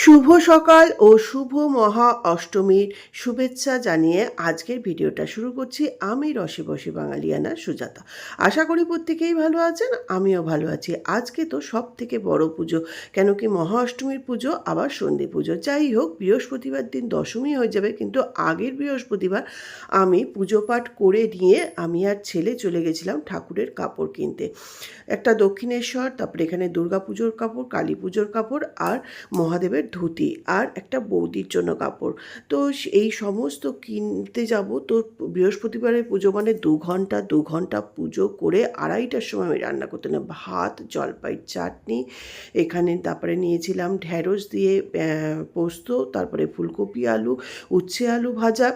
শুভ সকাল ও শুভ মহা অষ্টমীর শুভেচ্ছা জানিয়ে আজকের ভিডিওটা শুরু করছি আমি রসে বসে বাঙালিয়ানা সুজাতা। আশা করি প্রত্যেকেই ভালো আছেন, আমিও ভালো আছি। আজকে তো সব থেকে বড় পুজো, কেন কি মহা অষ্টমীর পুজো, আবার সন্ধে পুজো। যাই হোক, বৃহস্পতিবার দিন দশমী হয়ে যাবে, কিন্তু আগের বৃহস্পতিবার আমি পুজো পাঠ করে নিয়ে আমি আর ছেলে চলে গেছিলাম ঠাকুরের কাপড় কিনতে। একটা দক্ষিণেশ্বর, তারপরে এখানে দুর্গা পুজোর কাপড়, কালী পুজোর কাপড় আর মহাদেবের ধুতি আর একটা বৌদির জন্য কাপড়। তো এই সমস্ত কিনতে যাব তো বৃহস্পতিবারের পুজো মানে দু ঘণ্টা দু ঘণ্টা পুজো করে আড়াইটার সময় আমি রান্না করতে না ভাত, জলপাই, চাটনি, এখানে তারপরে নিয়েছিলাম ঢ্যাঁড়স দিয়ে পোস্ত, তারপরে ফুলকপি, আলু, উচ্ছে আলু ভাজা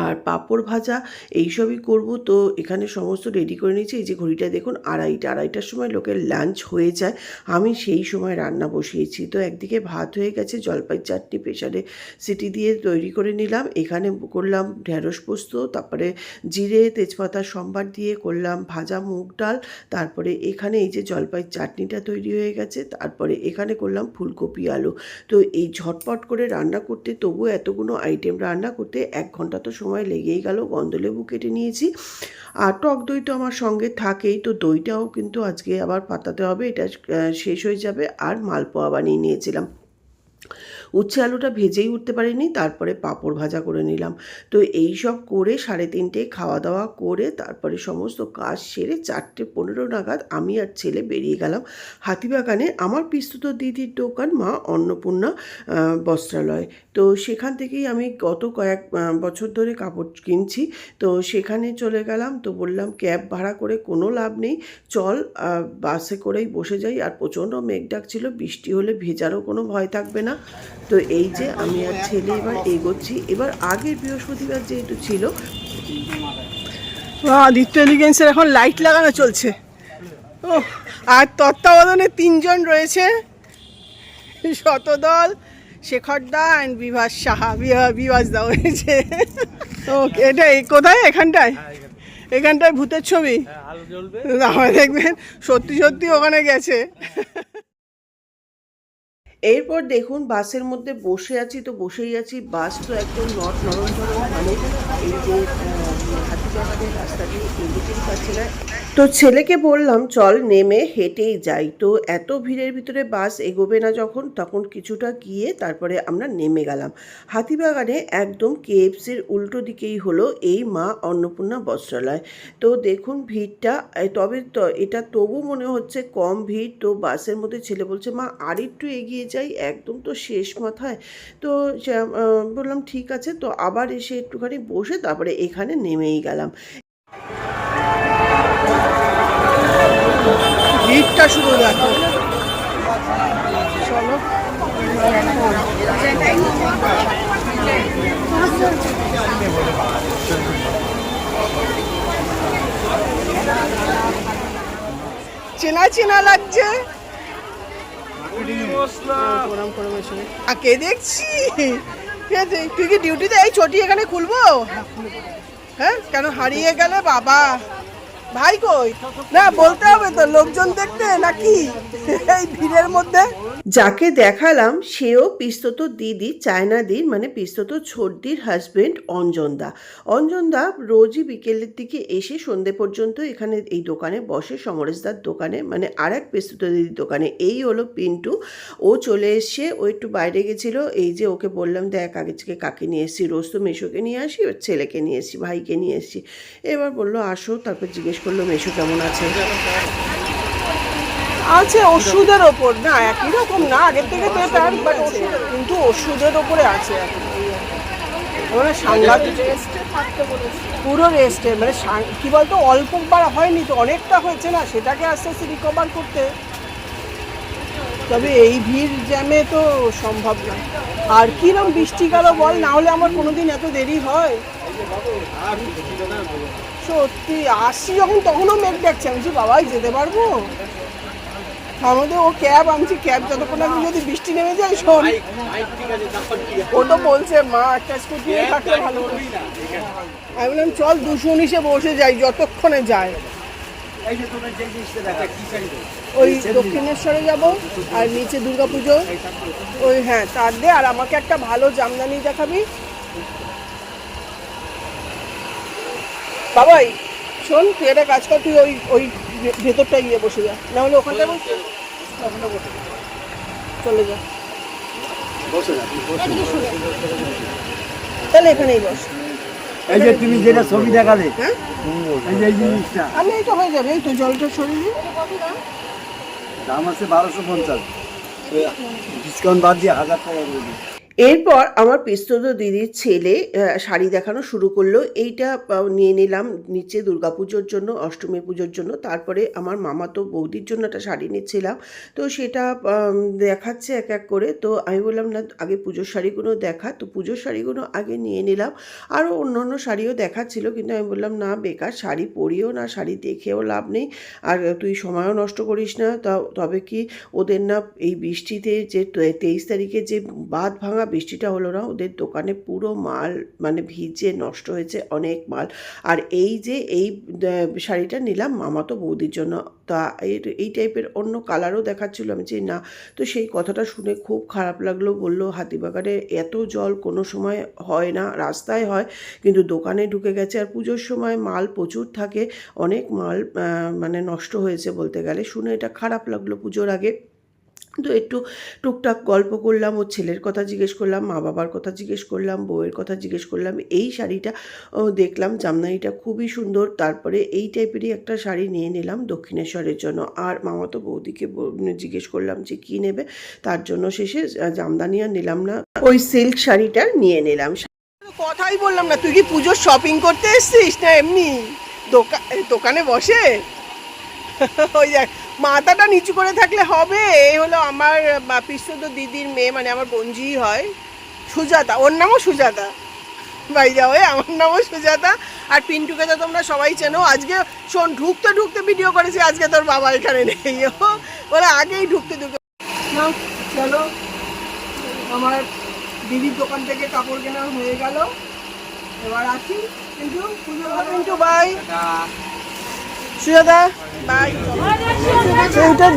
আর পাঁপড় ভাজা, এইসবই করব। তো এখানে সমস্ত রেডি করে নিয়েছি। এই যে ঘড়িটা দেখুন, আড়াইটা, আড়াইটার সময় লোকের লাঞ্চ হয়ে যায়। আমি সেই সময় রান্না বসিয়েছি। তো একদিকে ভাত হয়ে গেছে, জলপাই চাটনি প্রেশারে সিটি দিয়ে তৈরি করে নিলাম। এখানে করলাম ঢেঁড়স পোস্ত, তারপরে জিরে, তেজপাতা, সম্বার দিয়ে করলাম ভাজা মুগ ডাল। তারপরে এখানে এই যে জলপাই চাটনিটা তৈরি হয়ে গেছে। তারপরে এখানে করলাম ফুলকপি আলু। তো এই ঝটপট করে রান্না করতে তবু এতগুলো আইটেম রান্না করতে এক ঘণ্টা তো সময় লেগেই গেল, গন্ধলেবু কেটে নিয়েছি। আর টক দই তো আমার সঙ্গে থাকেই, তো দইটাও কিন্তু আজকে আবার পাতাতে হবে, এটা শেষ হয়ে যাবে। আর মালপোয়া বানিয়ে নিয়েছিলাম। উচ্ছে আলুটা ভেজেই উঠতে পারিনি, তারপরে পাঁপড় ভাজা করে নিলাম। তো এই সব করে সাড়ে তিনটে খাওয়া দাওয়া করে তারপরে সমস্ত কাজ সেরে চারটে পনেরো নাগাদ আমি আর ছেলে বেরিয়ে গেলাম হাতিবাগানে আমার পিস্তুত দিদির দোকান মা অন্নপূর্ণা বস্ত্রালয়। তো সেখান থেকেই আমি গত কয়েক বছর ধরে কাপড় কিনছি। তো সেখানে চলে গেলাম, তো বললাম ক্যাব ভাড়া করে কোনো লাভ নেই, চল বাসে করেই বসে যাই। আর প্রচণ্ড মেঘ ডাকছিল, বৃষ্টি হলে ভেজারও কোনো ভয় থাকবে না। তো এই যে আমি আর ছেলে এবার এগোচ্ছি। এবার আগের বৃহস্পতিবার যেহেতু ছিল আদিত্য এলিগেন্সের এখন লাইট লাগানো চলছে। ও আর তত্ত্বাবধানে তিনজন রয়েছে। শতদল শেখর দা অ্যান্ড বিভাস সাহা। বিভা- বিভাস দা হয়েছে। ও এটা কোথায়? এখানটায়? এখানটায় ভূতের ছবি? আমার দেখবেন সত্যি সত্যি ওখানে গেছে। এরপর দেখুন, বাসের মধ্যে বসে আছি, তো বসেই আছি। বাস তো একদম নট নরম নরম মানে এই যে তো ছেলেকে বললাম, চল নেমে হেঁটেই যাই। তো এত ভিড়ের ভিতরে বাস এগোবে না যখন, তখন কিছুটা গিয়ে তারপরে আমরা নেমে গেলাম। হাতিবাগানে একদম কেএফসির উল্টো দিকেই হলো এই মা অন্নপূর্ণা বস্ত্রালয়। তো দেখুন ভিড়টা তবে তো এটা তবু মনে হচ্ছে কম ভিড়। তো বাসের মধ্যে ছেলে বলছে, মা, আর একটু এগিয়ে যাই, একদম তো শেষ মাথায়। তো বললাম, ঠিক আছে। তো আবার এসে একটুখানি বসে তারপরে এখানে নেমেই গেলাম। চলো। চেনা চেনা লাগছে। কে দেখছি? তুই কি ডিউটিতে এই ছটি এখানে খুলবো? হ্যাঁ? কেন হারিয়ে গেলে বাবা? ভাই কই? না, বলতে হবে তো, লোকজন দেখতে নাকি? এই ভিড়ের মধ্যে যাকে দেখালাম, সেও পিস্তত দিদি চায়নাদির মানে পিস্তত ছোটদির হাজবেন্ড অঞ্জনদা। অঞ্জনদা রোজই বিকেলের দিকে এসে সন্ধে পর্যন্ত এখানে এই দোকানে বসে সমরেশদার দোকানে মানে আর এক পিস্তত দিদির দোকানে। এই হলো পিন্টু। ও চলে এসছে, ও একটু বাইরে গেছিল। এই যে ওকে বললাম, দেখ, আগে থেকে কাকে নিয়ে এসেছি রোজ তো মেশোকে নিয়ে আসি ওর ছেলেকে নিয়ে এসেছি, ভাইকে নিয়ে এসেছি। এবার বলল, আসো। তারপর জিজ্ঞেস করল, মেশো কেমন আছে? আছে ওষুধের ওপর। না একই রকম না আগের থেকে বেটার বাট কিন্তু ওষুধের ওপরে আছে। মানে সাংঘাতিক পুরো রেস্টে মানে কি বলতো অল্প বার হয়নি তো অনেকটা হয়েছে না সেটাকে আস্তে আস্তে রিকভার করতে। তবে এই ভিড় জ্যামে তো সম্ভব না। আর কিরম বৃষ্টি গেল বল না হলে আমার কোনোদিন এত দেরি হয়। সত্যি আসছি যখন তখনও মেঘ দেখছি। আমি বলছি, বাবাই যেতে পারব? আমাদের ও ক্যাব আনছি ক্যাব যতক্ষণ আগে যদি বৃষ্টি নেমে যায় শোন। ও তো বলছে মা একটা স্কুটি থাকলে ভালো আমি বললাম চল দুশো উনিশে বসে যাই যতক্ষণে যায়। ওই দক্ষিণেশ্বরে যাব আর নিচে দুর্গাপুজো। ওই হ্যাঁ তার দে আর আমাকে একটা ভালো জামদানি দেখাবি। বাবাই শোন তুই একটা কাজ কর তুই ওই ওই ভেতরটা গিয়ে বসে যা। না হলে ওখানটা বস চলে যা। বসে না তুমি তাহলে এখানেই বস। এই যে তুমি যেটা ছবি দেখালে হ্যাঁ? এই যে এই জিনিসটা। আমি এই তো হয়ে যাবে এই তো জলটা সরিয়ে দাম? আছে বারোশো পঞ্চাশ। ডিসকাউন্ট বাদ দিয়ে হাজার টাকা করে দিই এরপর আমার পিস্তত দিদির ছেলে শাড়ি দেখানো শুরু করল। এইটা নিয়ে নিলাম নিচে দুর্গাপুজোর জন্য, অষ্টমী পুজোর জন্য। তারপরে আমার মামা তো বৌদির জন্য একটা শাড়ি নিচ্ছিলাম। তো সেটা দেখাচ্ছে এক এক করে। তো আমি বললাম, না, আগে পুজোর শাড়িগুলো দেখা। তো পুজোর শাড়িগুলো আগে নিয়ে নিলাম। আরও অন্য অন্য শাড়িও দেখাচ্ছিল, কিন্তু আমি বললাম, না, বেকার শাড়ি পরিও না, শাড়ি দেখেও লাভ নেই। আর তুই সময়ও নষ্ট করিস না। তবে কি ওদের না এই বৃষ্টিতে যে তেইশ তারিখে যে বাদ ভাঙা বৃষ্টিটা হলো না, ওদের দোকানে পুরো মাল মানে ভিজে নষ্ট হয়েছে অনেক মাল। আর এই যে এই শাড়িটা নিলাম মামাতো বৌদির জন্য, তা এর- এই টাইপের অন্য কালারও দেখাচ্ছিল। আমি যে না। তো সেই কথাটা শুনে খুব খারাপ লাগল, বলল, হাতিবাগানে এত জল কোনো সময় হয় না, রাস্তায় হয়, কিন্তু দোকানে ঢুকে গেছে। আর পুজোর সময় মাল প্রচুর থাকে, অনেক মাল মানে নষ্ট হয়েছে বলতে গেলে। শুনে এটা খারাপ লাগল পুজোর আগে। তো একটু টুকটাক গল্প করলাম ওর ছেলের কথা জিজ্ঞেস করলাম মা বাবার কথা জিজ্ঞেস করলাম বউয়ের কথা জিজ্ঞেস করলাম এই শাড়িটা ও, দেখলাম জামদানিটা খুবই সুন্দর তারপরে এই টাইপেরই একটা শাড়ি নিয়ে নিলাম দক্ষিণেশ্বরের জন্য। আর মামাতো বৌদিকে জিজ্ঞেস করলাম যে কী নেবে তার জন্য শেষে জামদানি আর নিলাম না ওই সিল্ক শাড়িটা নিয়ে নিলাম। কথাই বললাম না তুই কি পুজোর শপিং করতে এসছিস না এমনি? দোকানে বসে? ওই দেখ মাথাটা নিচু করে থাকলে হবে। এই হলো আমার পিস্তত দিদির মেয়ে মানে আমার বঞ্জি হয়। সুজাতা ওর নামও সুজাতা। বাই যাও আমার নামও সুজাতা। আর পিন্টুকে তো তোমরা সবাই চেনো। আজকে শোন ঢুকতে ঢুকতে ভিডিও করেছি আজকে তোর বাবা এখানে নেই। ও বলে আগেই ঢুকতে ঢুকতে না চলো। আমার দিদির দোকান থেকে কাপড় কেনা হয়ে গেল। এবার আসি। কিন্তু পুজো কিন্তু বাই সুজাদা বাই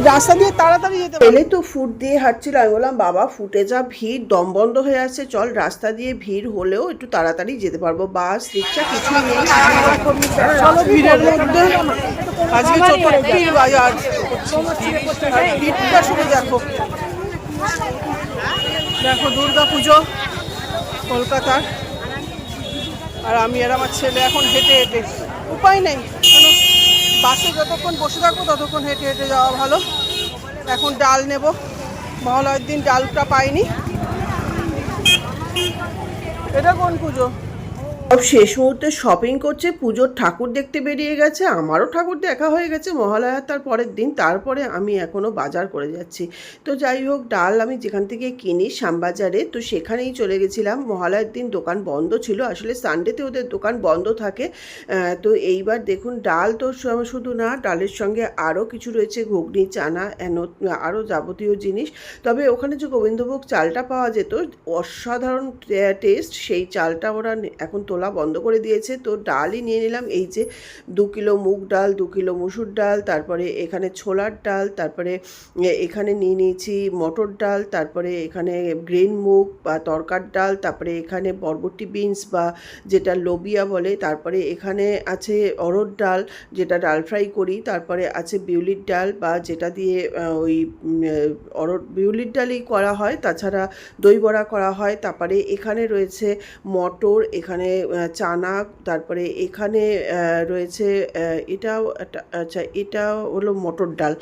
রাস্তা দিয়ে তাড়াতাড়ি যেতে পেলে তো ফুট দিয়ে হাঁটছিল আমি বললাম বাবা ফুটে যা ভিড় দম বন্ধ হয়ে আছে চল রাস্তা দিয়ে ভিড় হলেও একটু তাড়াতাড়ি যেতে পারব। বাস রিক্সা কিছুই নেই। চলো ভিড়ের মধ্যে আজকে চতুর্থীর বাজার। ভিড়টা শুধু দেখো। দেখো দুর্গা পুজো কলকাতার। আর আমি আর আমার ছেলে এখন হেঁটে হেঁটে উপায় নেই। বাসে যতক্ষণ বসে থাকব, ততক্ষণ হেঁটে হেঁটে যাওয়া ভালো। এখন ডাল নেব। মহালয়ের দিন ডালটা পাইনি। এটা কোন পুজো? সব শেষ মুহূর্তে শপিং করছে, পুজোর ঠাকুর দেখতে বেরিয়ে গেছে, আমারও ঠাকুর দেখা হয়ে গেছে, মহালয়ার তার পরের দিন, তারপরে আমি এখনও বাজার করে যাচ্ছি। তো যাই হোক, ডাল আমি যেখান থেকে কিনি, শ্যামবাজারে, তো সেখানেই চলে গেছিলাম। মহালয়ার দিন দোকান বন্ধ ছিল, আসলে সানডেতে ওদের দোকান বন্ধ থাকে। তো এইবার দেখুন, ডাল তো শুধু না, ডালের সঙ্গে আরও কিছু রয়েছে, ঘুগনি, চানা এন আরও যাবতীয় জিনিস। তবে ওখানে যে গোবিন্দভোগ চালটা পাওয়া যেত, অসাধারণ টেস্ট সেই চালটা ওরা এখন তোলা বন্ধ করে দিয়েছে। তো ডালই নিয়ে নিলাম। এই যে দু কিলো মুগ ডাল, দু কিলো মুসুর ডাল, তারপরে এখানে ছোলার ডাল, তারপরে এখানে নিয়ে নিয়েছি মটর ডাল, তারপরে এখানে গ্রিন মুগ বা তরকার ডাল, তারপরে এখানে বরবটি বিনস বা যেটা লোবিয়া বলে, তারপরে এখানে আছে অরড় ডাল যেটা ডাল ফ্রাই করি, তারপরে আছে বিউলির ডাল বা যেটা দিয়ে ওই অরড় বিউলির ডালই করা হয়, তাছাড়া দই বড়া করা হয়, তারপরে এখানে রয়েছে মটর, এখানে চানা, তারপরে এখানে রয়েছে এটাও আচ্ছা এটা হলো মটর ডাল।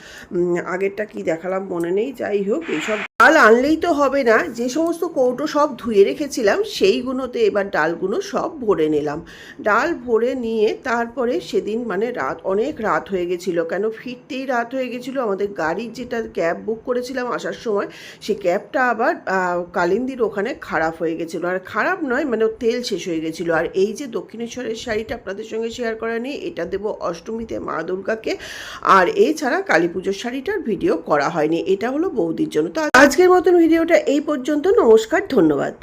আগেরটা কি দেখালাম মনে নেই? যাই হোক, এইসব ডাল আনলেই তো হবে না। যে সমস্ত কৌটো সব ধুয়ে রেখেছিলাম সেইগুলোতে এবার ডালগুলো সব ভরে নিলাম। ডাল ভরে নিয়ে তারপরে সেদিন মানে রাত, অনেক রাত হয়ে গেছিল। কেন ফিরতেই রাত হয়ে গেছিল। আমাদের গাড়ির যেটা ক্যাব বুক করেছিলাম আসার সময় সে ক্যাবটা আবার কালিন্দির ওখানে খারাপ হয়ে গেছিল। আর খারাপ নয় মানে তেল শেষ হয়ে গেছিল। আর এই যে দক্ষিণেশ্বরের শাড়িটা আপনাদের সঙ্গে শেয়ার করা নেই, এটা দেবো অষ্টমীতে মা দুর্গাকে। আর এছাড়া কালী পুজোর শাড়িটার ভিডিও করা হয়নি। এটা হলো বৌদির জন্য। তো আজকের মতন ভিডিওটা এই পর্যন্ত। নমস্কার ধন্যবাদ।